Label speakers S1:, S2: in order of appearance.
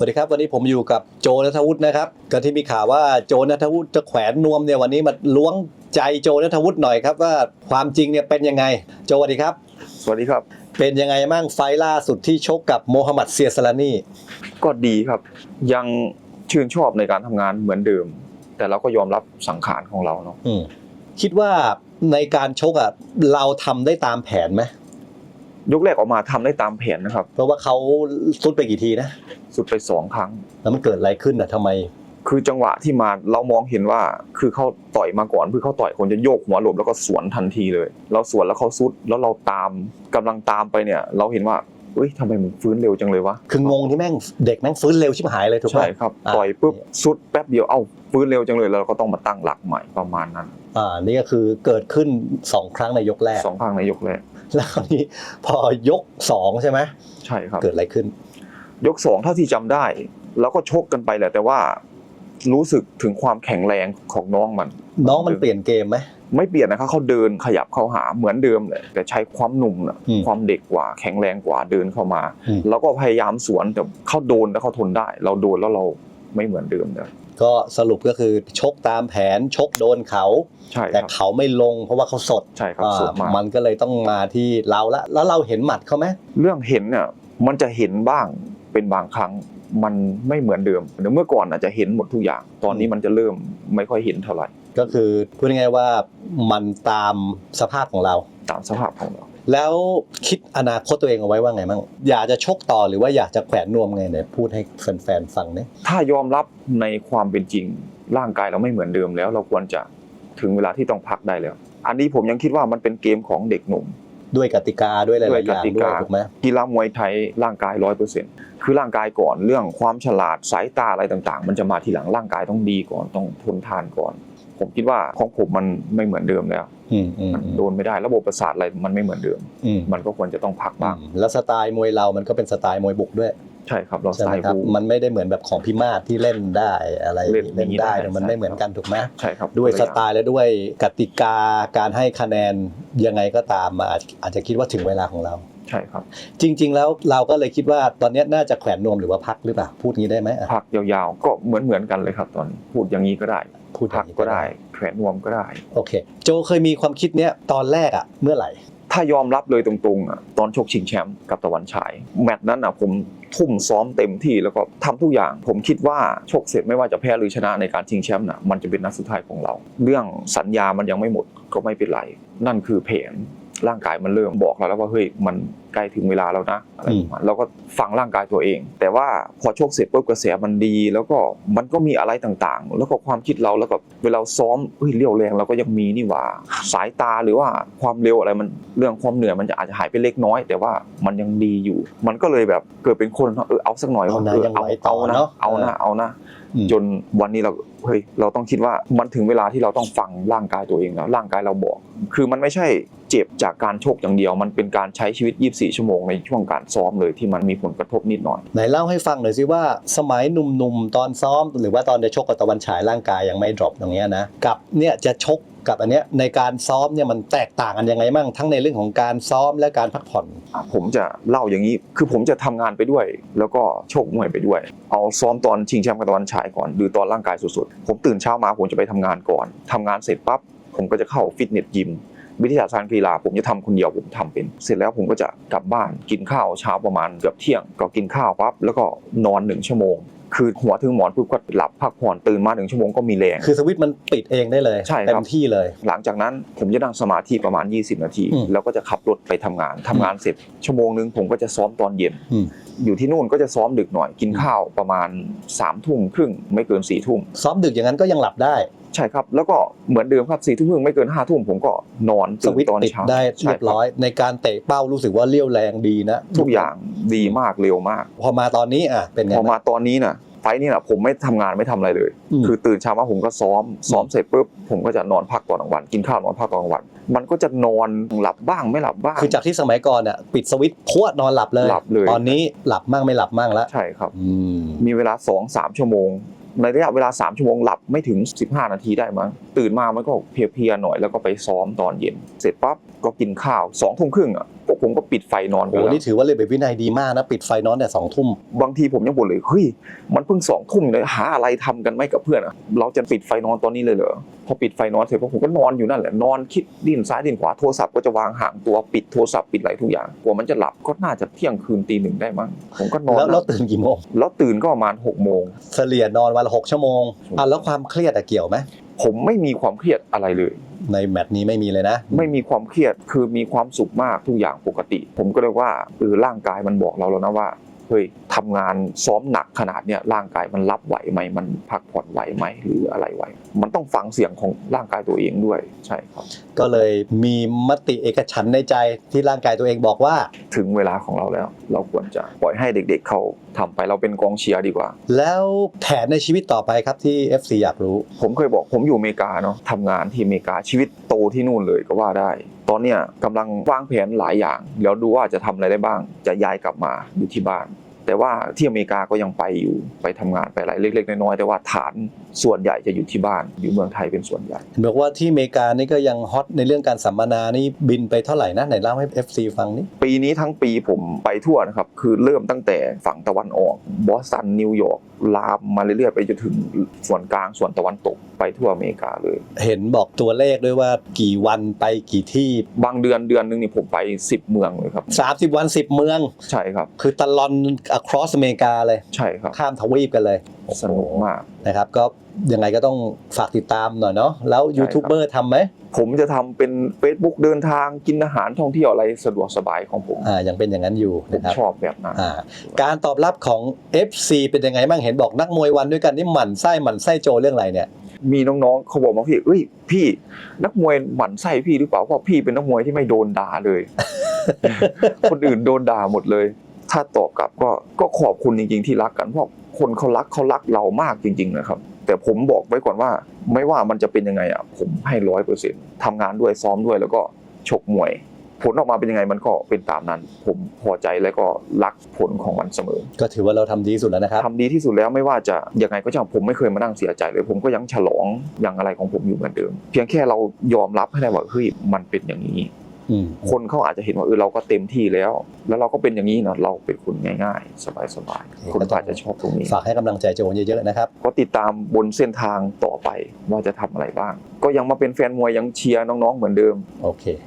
S1: สวัสดีครับวันนี้ผมอยู่กับโจนัทวุฒินะครับก็ที่มีข่าวว่าโจนัทวุฒิจะแขวนนวมเนี่ยวันนี้มาล้วงใจโจนัทวุฒิหน่อยครับว่าความจริงเนี่ยเป็นยังไงโจสวัสดีครับ
S2: สวัสดีครับ
S1: เป็นยังไงบ้างไฟล์ล่าสุดที่ชกกับโมฮัมหมัดเซียสลานี
S2: ก็ดีครับ ยังชื่นชอบในการทำงานเหมือนเดิม แต่เราก็ยอมรับสังขารของเราเนาะ
S1: อืมคิดว่าในการชกอะเราทำได้ตามแผนไหม
S2: ยกแรกออกมาทำได้ตามแผนนะครับ
S1: เพราะว่าเขาสุดไปกี่ทีนะ
S2: สุดไปสองครั้ง
S1: แล้วมันเกิดอะไรขึ้นอะทำไม
S2: คือจังหวะที่มาเรามองเห็นว่าคือเขาต่อยมาก่อนคือเขาต่อยคนจะโยกหัวหลบแล้วก็สวนทันทีเลย เราสวนแล้วเขาซุดแล้วเราตามกำลังตามไปเนี่ย เราเห็นว่าเอ้ยทำไมมันฟื้นเร็วจังเลยวะ
S1: คืองงที่แม่งเด็กแม่งฟื้นเร็วชิบหายเลยถูกไหม
S2: ใช่ครับ
S1: อ่า
S2: ต่อยปุ๊บซุดแป๊บเดียว เอ้าฟื้นเร็วจังเลยแล้วเราก็ต้องมาตั้งหลักใหม่ประมาณนั้น
S1: อ่า นี่ก็คือเกิดขึ้นสองครั้งในยกแรก
S2: สองครั้งในยกแรก
S1: แล้วคราวนี้พอยกสองใช่ไหม
S2: ใช่ครับ
S1: เกิดอะไรขึ้น
S2: ยกสองเท่าที่จำได้เราก็ชกกันไปแหละ แต่ว่ารู้สึกถึงความแข็งแรงของน้องมัน
S1: น้องมันเปลี่ยนเกมไหม
S2: ไม่เปลี่ยนนะครับเขาเดินขยับเข้าหาเหมือนเดิมเลยแต่ใช้ความหนุ่มนะ
S1: อืม
S2: ความเด็กกว่า แข็งแรงกว่าเดินเข้ามา
S1: อืม
S2: แล้วก็พยายามสวนแต่เขาโดนแล้วเขาทนได้ เราโดนแล้วเรา ไม่เหมือนเดิมเลย
S1: ก็สรุปก็คือชกตามแผนชกโดนเขา
S2: ใช่ค
S1: แต่
S2: รับ
S1: เขาไม่ลงเพราะว่าเขาสด
S2: ใช่ครับ
S1: อ่า
S2: สดมาก
S1: มันก็เลยต้องมาที่เราละแล้วเราเห็นหมัดเขาไหม
S2: เรื่องเห็นเนี่ยมันจะเห็นบ้างเป็นบางครั้งมันไม่เหมือนเดิมเมื่อก่อนอาจจะเห็นหมดทุกอย่าง ตอนนี้มันจะเริ่มไม่ค่อยเห็นเท่าไหร่
S1: ก็คือพูดง่ายๆว่ามันตามสภาพของเรา
S2: ตามสภาพของเรา
S1: แล้วคิดอนาคตตัวเองเอาไว้ว่าไงบ้างอยากจะชกต่อหรือว่าอยากจะแขวนนวมไงเนี่ยพูดให้แฟนๆฟังเนี่ย
S2: ถ้ายอมรับในความเป็นจริง ร่างกายเราไม่เหมือนเดิมแล้ว เราควรจะถึงเวลาที่ต้องพักได้แล้ว อันนี้ผมยังคิดว่ามันเป็นเกมของเด็กหนุ่ม
S1: ด้วยกติกาด้วยหลายๆอย่าง
S2: ด้วยกติ
S1: ด้วย
S2: กา
S1: ถูกไหม
S2: กีฬามวยไทยร่างกายร้อยเปอร์เซ็นต์คือร่างกายก่อนเรื่องความฉลาดสายตาอะไรต่าง ๆ มันจะมาทีหลังร่างกายต้องดีก่อนต้องทนทานก่อน ผมคิดว่าของผมมันไม่เหมือนเดิมแล้ว
S1: อืมอืม
S2: มัน
S1: อืม
S2: โดนไม่ได้ระบบประสาทอะไรมันไม่เหมือนเดิม
S1: อืม
S2: มันก็ควรจะต้องพักบ้าง
S1: แล้วสไตล์มวยเรามันก็เป็นสไตล์มวยบุกด้วย
S2: ใช่ครับเรา
S1: ใช่
S2: ส
S1: ไห
S2: ไต
S1: ม
S2: ล์
S1: ครับ
S2: บู
S1: มันไม่ได้เหมือนแบบของพิมาศที่เล่นได้อะไร
S2: เล่น
S1: เล่นได้
S2: ได้
S1: เนี่ยมัน
S2: ใช่
S1: ไม่เหมือนกันถูกไหม
S2: ใช่ครับ
S1: ด้วย
S2: คน
S1: ส
S2: ละอาง
S1: ไตล์และด้วยกติกาการให้คะแนนยังไงก็ตามมาอาจอาจจะคิดว่าถึงเวลาของเรา
S2: ใช่ครับ
S1: จริง ๆ แล้วเราก็เลยคิดว่าตอนเนี้ยน่าจะแขวนนวมหรือว่าพักหรือเปล่าพูดงี้ได้ไหมอะ
S2: พักยาวๆ ก็เหมือนเหมือนๆกันเลยครับตอนนี้พูดอย่างนี้ก็ได้
S1: พูดอ
S2: พั
S1: ย่ากงนี้
S2: ก็ได้แขวนนวมก็ได้
S1: โอเค โจเคยมีความคิดเนี้ยตอนแรกอะเมื่อไหร่
S2: ถ้ายอมรับเลยตรงๆอะตอนชกชิงแชมป์กับตะวันฉายแมตช์นั้นอะผมทุ่มซ้อมเต็มที่แล้วก็ทำทุกอย่าง ผมคิดว่าชกเสร็จไม่ว่าจะแพ้หรือชนะในการชิงแชมป์น่ะมันจะเป็นนัดสุดท้ายของเรา เรื่องสัญญามันยังไม่หมดก็ไม่เป็นไร นั่นคือแผน ร่างกายมันเริ่มบอกเราแล้วว่าเฮ้ยมันใกล้ถึงเวลาแล้วนะอะไรประมาณเราก็ฟังร่างกายตัวเอง แต่ว่าพอชกเสร็จปุ๊บกระแสมันดี แล้วก็มันก็มีอะไรต่างๆ แล้วก็ความคิดเราแล้วก็เวลาซ้อมเฮ้ยเรี่ยวแรงเราก็ยังมีนี่หว่า สายตาหรือว่าความเร็วอะไรมันเรื่องความเหนื่อยมันจะอาจจะหายไปเล็กน้อย แต่ว่ามันยังดีอยู่ มันก็เลยแบบเกิดเป็นคนเออเอาสักหน่อย
S1: เอานะ
S2: เออ
S1: ยังไหวต่อ
S2: เอานะ
S1: เนอะ
S2: เอานะเอานะ
S1: อืม
S2: จนวันนี้เราเฮ้ยเราต้องคิดว่ามันถึงเวลาที่เราต้องฟังร่างกายตัวเองแล้วร่างกายเราบอก คือมันไม่ใช่ เจ็บจากการชกอย่างเดียว มันเป็นการใช้ชีวิต 24 ชั่วโมงในช่วงการซ้อมเลยที่มันมีผลกระทบนิดหน่อย
S1: ไหนเล่าให้ฟังหน่อยสิว่าสมัยหนุ่มๆ ตอนซ้อม หรือว่าตอนจะชกกับตะวันฉายร่างกายยังไม่ดรอปตรงเนี้ยนะกับเนี่ยจะชกกับอันเนี้ยในการซ้อมเนี่ยมันแตกต่างกันยังไงบ้างทั้งในเรื่องของการซ้อมและการพักผ่อน
S2: อะผมจะเล่าอย่างนี้คือผมจะทำงานไปด้วย แล้วก็โชคมวยไปด้วย เอาซ้อมตอนชิงแชมป์กับตะวันฉายก่อนหรือตอนร่างกายสุดๆผมตื่นเช้ามาผมจะไปทำงานก่อนทำงานเสร็จปั๊บผมก็จะเข้าฟิตเนสยิม วิทยาศาสตร์กีฬาผมจะทำคนเดียวผมทำเป็น เสร็จแล้วผมก็จะกลับบ้านกินข้าวเช้าประมาณเกือบเที่ยง ก็กินข้าวปั๊บแล้วก็นอนหนึ่งชั่วโมงคือหัวถึงหมอนปุ๊บก็หลับพักผ่อนตื่นมาหนึ่งชั่วโมงก็มีแรง
S1: คือสวิตช์มันปิดเองได้เลย
S2: ใช่ครับ
S1: เต็มที่เลย
S2: หลังจากนั้นผมจะนั่งสมาธิประมาณ 20 นาที
S1: อืม
S2: แล้วก็จะขับรถไปทำงานทำงานเสร็จ ชั่วโมงนึงผมก็จะซ้อมตอนเย็น
S1: อืม
S2: อยู่ที่นู่นก็จะซ้อมดึกหน่อยกินข้าวประมาณ3ามทุ่มครึ่งไม่เกิน4ี่ทุ่ม
S1: ซ้อมดึกอย่างนั้นก็ยังหลับได้
S2: ใช่ครับ แล้วก็เหมือนเดิมครับสี่ทุ่มครึ่งไม่เกินห้าทุ่มผมก็นอน
S1: สวิตช์
S2: ตอน
S1: ติด
S2: เช้า
S1: ได้
S2: ใช่
S1: เรียบร้อย ในการเตะเป้ารู้สึกว่าเลี้ยวแรงดีนะ
S2: ทุกอย่างดีมากเร็วมาก
S1: พอมาตอนนี้อะเป็นไง
S2: พอมา
S1: บ้าง
S2: ตอนนี้น่ะไฟล์นี่น่ะผมไม่ทำงานไม่ทำอะไรเลย
S1: อืม
S2: คือตื่นเช้ามาผมก็ซ้อม ซ้อมเสร็จปุ๊บผมก็จะนอนพักตอนกลางวัน กินข้าวนอนพักตอนกลางวัน มันก็จะนอนหลับบ้างไม่หลับบ้าง
S1: คือจากที่สมัยก่อนอะปิดสวิตช์พรวดนอนหลับเลย
S2: หลับเลย
S1: ตอนนี้หลับมั่งไม่หลับมั่งแล้ว
S2: ใช่ครับ
S1: อืม
S2: มีเวลา2อสามชั่วโมง ในระยะเวลา 3 ชั่วโมงหลับไม่ถึง 15 นาทีได้มั้งตื่นมามันก็เพลียๆหน่อยแล้วก็ไปซ้อมตอนเย็น เสร็จปั๊บก็กินข้าว2องทุ่มครึ่งอะ ผมก็ปิดไฟนอน
S1: โอ้
S2: กัน
S1: โห
S2: แล้ว
S1: นี่ถือว่าเลยแบบวินัยดีมากนะ ปิดไฟนอนแต่สองทุ่ม
S2: บางทีผมยังบ่นเลยเฮ้ยมันเพิ่งสองทุ่มเลยหาอะไรทำกันไหมกับเพื่อนอะเราจะปิดไฟนอนตอนนี้เลยเหรอพอปิดไฟนอนเสร็จพวกผมก็นอนอยู่นั่นแหละนอนคิดดิ้นซ้ายดิ้นขวาโทรศัพท์ก็จะวางห่างตัวปิดโทรศัพท์ปิดอะไรทุกอย่างกลัวมันจะหลับก็น่าจะเที่ยงคืนตีหนึ่งได้มั้งผมก็นอน
S1: แล้วแล้ว
S2: นะ
S1: ตื่นกี่โมง
S2: แล้วตื่นก็ประมาณหกโมง
S1: เฉลี่ยนอนวันละหกชั่วโมงอะแล้วความเครียดอะเกี่ยวไหม
S2: ผมไม่มีความเครียดอะไรเลย
S1: ในแมตช์นี้ไม่มีเลยนะ
S2: ไม่มีความเครียดคือมีความสุขมากทุกอย่างปกติ ผมก็เลยว่าเออร่างกายมันบอกเราแล้วนะว่า เฮ้ยทำงานซ้อมหนักขนาดเนี้ยร่างกายมันรับไหวไหมมันพักผ่อนไหวไหมหรืออะไรไหว มันต้องฟังเสียงของร่างกายตัวเองด้วยใช่ครับ
S1: ก็เลยมีมติเอกฉันท์ในใจที่ร่างกายตัวเองบอกว่า
S2: ถึงเวลาของเราแล้ว เราควรจะปล่อยให้เด็ก ๆเขาทำไปเราเป็นกองเชียร์ดีกว่า
S1: แล้วแผนในชีวิตต่อไปครับที่ FC อยากรู้
S2: ผมเคยบอกผมอยู่อเมริกาเนาะทำงานที่อเมริกาชีวิตโตที่นู่นเลยก็ว่าได้ ตอนเนี้ยกำลังวางแผนหลายอย่างแล้วดูว่าจะทำอะไรได้บ้าง จะย้ายกลับมาอยู่ที่บ้าน แต่ว่าที่อเมริกาก็ยังไปอยู่ไปทำงานไปอะไรเล็กๆน้อยๆแต่ว่าฐานส่วนใหญ่จะอยู่ที่บ้านอยู่เมืองไทยเป็นส่วนใหญ่
S1: เห็นบอกว่าที่อเมริกานี่ก็ยังฮอตในเรื่องการสัมมนานี่บินไปเท่าไหร่นะไหนเล่าให้ FC ฟังนี่
S2: ปีนี้ทั้งปีผมไปทั่วนะครับคือเริ่มตั้งแต่ฝั่งตะวันออกบอสตันนิวยอร์กลามมาเรื่อยๆไปจนถึงส่วนกลางส่วนตะวันตกไปทั่วอเมริกาเลย
S1: เห็นบอกตัวเลขด้วยว่ากี่วันไปกี่ที่
S2: บางเดือนเดือนหนึงนี่ผมไป 10 เมืองเลยครับ
S1: 30 วัน 10 เมือง
S2: ใช่ครับ
S1: คือตลอน across อเมริกาเลย
S2: ใช่ครับ
S1: ข้ามทวีปกันเลย
S2: สนุกมาก
S1: นะครับ ก็ยังไงก็ต้องฝากติดตามหน่อยเนาะแล้วยูทูบเบอร์ทำไหม
S2: ผมจะทำเป็น Facebook เดินทางกินอาหารท่องเที่ยวอะไรสะดวกสบายของผม
S1: อ่ายังเป็นอย่างนั้นอยู่
S2: ผม
S1: นะครับ
S2: ชอบแบบนั้น
S1: อ่าการตอบรับของ FC เป็นยังไงบ้างเห็นบอกนักมวยวันด้วยกันนี่หมั่นไส้หมั่นไส้โจเรื่องอะไรเนี่ย
S2: มีน้องๆเขาบอกมาพี่เอ้ยพี่นักมวยหมั่นไส้พี่หรือเปล่าเพราะพี่เป็นนักมวยที่ไม่โดนด่าเลย คนอื่นโดนด่าหมดเลย ถ้าตอบกลับก็ก็ขอบคุณจริง ๆ ที่รักกันเพราะคนเขารักเขารักเรามากจริง ๆ นะครับ แต่ผมบอกไว้ก่อนว่า ไม่ว่ามันจะเป็นยังไงอะผมให้ร้อยเปอร์เซ็นต์ทำงานด้วยซ้อมด้วยแล้วก็ชกมวย ผลออกมาเป็นยังไงมันก็เป็นตามนั้น ผมพอใจแล้วก็รักผลของมันเสมอ
S1: ก็ถือว่าเราทำดีที่สุดแล้วนะครับ
S2: ทำดีที่สุดแล้วไม่ว่าจะยังไงก็ช่างผมไม่เคยมานั่งเสียใจเลย ผมก็ยังฉลองอย่างอะไรของผมอยู่เหมือนเดิม เพียงแค่เรายอมรับให้ได้ว่าเฮ้ยมันเป็นอย่างนี้
S1: อืม
S2: คนเขาอาจจะเห็นว่าเออเราก็เต็มที่แล้ว แล้วเราก็เป็นอย่างนี้เนาะเราเป็นคนง่ายๆ สบายๆคนก็อาจจะชอบตรงนี้
S1: ฝากให้กำลังใจโจเยอะๆนะครับ
S2: ก็ติดตามบนเส้นทางต่อไปว่าจะทำอะไรบ้าง ก็ยังมาเป็นแฟนมวยยังเชียร์น้องๆเหมือนเดิม
S1: โอเค